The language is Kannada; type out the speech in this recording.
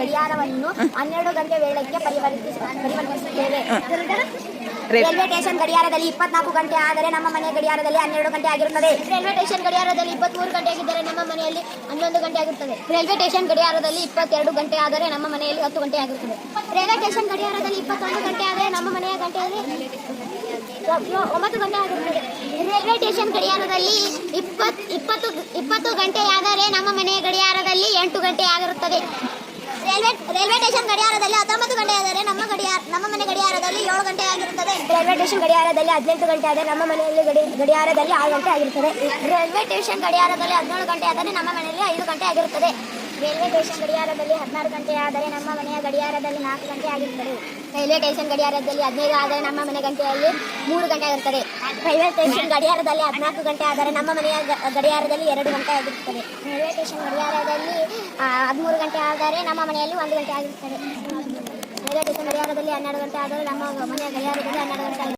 ಗಡಿಯಾರವನ್ನು ಹನ್ನೆರಡು ಗಂಟೆ ವೇಳೆಗೆ ಪರಿವರ್ತಿಸ ಪರಿವರ್ತಿಸುತ್ತೇವೆ. ರೈಲ್ವೆ ಸ್ಟೇಷನ್ ಗಡಿಯಾರದಲ್ಲಿ ಇಪ್ಪತ್ನಾಲ್ಕು ಗಂಟೆ ಆದರೆ ನಮ್ಮ ಮನೆಯ ಗಡಿಯಾರದಲ್ಲಿ ಹನ್ನೆರಡು ಗಂಟೆ ಆಗಿರುತ್ತದೆ. ರೈಲ್ವೆ ಸ್ಟೇಷನ್ ಗಡಿಯಾರದಲ್ಲಿ ಇಪ್ಪತ್ಮೂರು ಗಂಟೆ ಆಗಿದ್ದರೆ ನಮ್ಮ ಮನೆಯಲ್ಲಿ ಹನ್ನೊಂದು ಗಂಟೆ ಆಗಿರುತ್ತದೆ. ರೈಲ್ವೆ ಸ್ಟೇಷನ್ ಗಡಿಯಾರದಲ್ಲಿ ಇಪ್ಪತ್ತೆರಡು ಗಂಟೆ ಆದರೆ ನಮ್ಮ ಮನೆಯಲ್ಲಿ ಹತ್ತು ಗಂಟೆ ಆಗಿರುತ್ತದೆ. ರೈಲ್ವೆ ಸ್ಟೇಷನ್ ಗಡಿಯಾರದಲ್ಲಿ ಇಪ್ಪತ್ತೊಂದು ಗಂಟೆ ಆದರೆ ನಮ್ಮ ಮನೆಯ ಗಂಟೆಯಲ್ಲಿ ಒಂಬತ್ತು ಗಂಟೆ ಆಗಿರುತ್ತದೆ. ರೈಲ್ವೆ ಸ್ಟೇಷನ್ ಗಡಿಯಾರದಲ್ಲಿ ಇಪ್ಪತ್ತು ಇಪ್ಪತ್ತು ಇಪ್ಪತ್ತು ಗಂಟೆಯಾದರೆ ನಮ್ಮ ಮನೆಯ ಗಡಿಯಾರದಲ್ಲಿ ಎಂಟು ಗಂಟೆ ಆಗಿರುತ್ತದೆ. ರೈಲ್ವೆ ರೈಲ್ವೆ ಸ್ಟೇಷನ್ ಗಡಿಯಾರದಲ್ಲಿ ಹತ್ತೊಂಬತ್ತು ಗಂಟೆ ಆದರೆ ನಮ್ಮ ಗಡಿಯಾರ, ನಮ್ಮ ಮನೆ ಗಡಿಯಾರದಲ್ಲಿ ಏಳು ಗಂಟೆ ಆಗಿರುತ್ತದೆ. ರೈಲ್ವೆ ಸ್ಟೇಷನ್ ಗಡಿಯಾರದಲ್ಲಿ ಹದಿನೆಂಟು ಗಂಟೆ ಆದರೆ ನಮ್ಮ ಮನೆಯಲ್ಲಿ ಗಡಿ, ಗಡಿಯಾರದಲ್ಲಿ ಆರು ಗಂಟೆ ಆಗಿರುತ್ತದೆ. ರೈಲ್ವೆ ಸ್ಟೇಷನ್ ಗಡಿಯಾರದಲ್ಲಿ ಹದಿನೇಳು ಗಂಟೆ ಆದರೆ ನಮ್ಮ ಮನೆಯಲ್ಲಿ ಐದು ಗಂಟೆ ಆಗಿರುತ್ತದೆ. ರೈಲ್ವೆ ಸ್ಟೇಷನ್ ಗಡಿಯಾರದಲ್ಲಿ ಹದಿನಾರು ಗಂಟೆ ಆದರೆ ನಮ್ಮ ಮನೆಯ ಗಡಿಯಾರದಲ್ಲಿ ನಾಲ್ಕು ಗಂಟೆ ಆಗಿರುತ್ತದೆ. ರೈಲ್ವೆ ಸ್ಟೇಷನ್ ಗಡಿಯಾರದಲ್ಲಿ ಹದಿನೈದು ಆದರೆ ನಮ್ಮ ಮನೆ ಗಂಟೆಯಲ್ಲಿ ಮೂರು ಗಂಟೆ ಆಗಿರುತ್ತದೆ. ರೈಲ್ವೆ ಸ್ಟೇಷನ್ ಗಡಿಯಾರದಲ್ಲಿ ಹದಿನಾಲ್ಕು ಗಂಟೆ ಆದರೆ ನಮ್ಮ ಮನೆಯ ಗಡಿಯಾರದಲ್ಲಿ ಎರಡು ಗಂಟೆ ಆಗಿರುತ್ತದೆ. ರೈಲ್ವೆ ಸ್ಟೇಷನ್ ಗಡಿಯಾರದಲ್ಲಿ ಹದಿಮೂರು ಗಂಟೆ ಆದರೆ ನಮ್ಮ ಮನೆಯಲ್ಲಿ ಒಂದು ಗಂಟೆ ಆಗಿರುತ್ತದೆ. ಗಡಿಯಾರದಲ್ಲಿ ಹನ್ನೆರಡು ಗಂಟೆ ಆದರೆ ನಮ್ಮ ಮನೆಯ ಗಡಿಯಾರದಲ್ಲಿ ಹನ್ನೆರಡು ಗಂಟೆ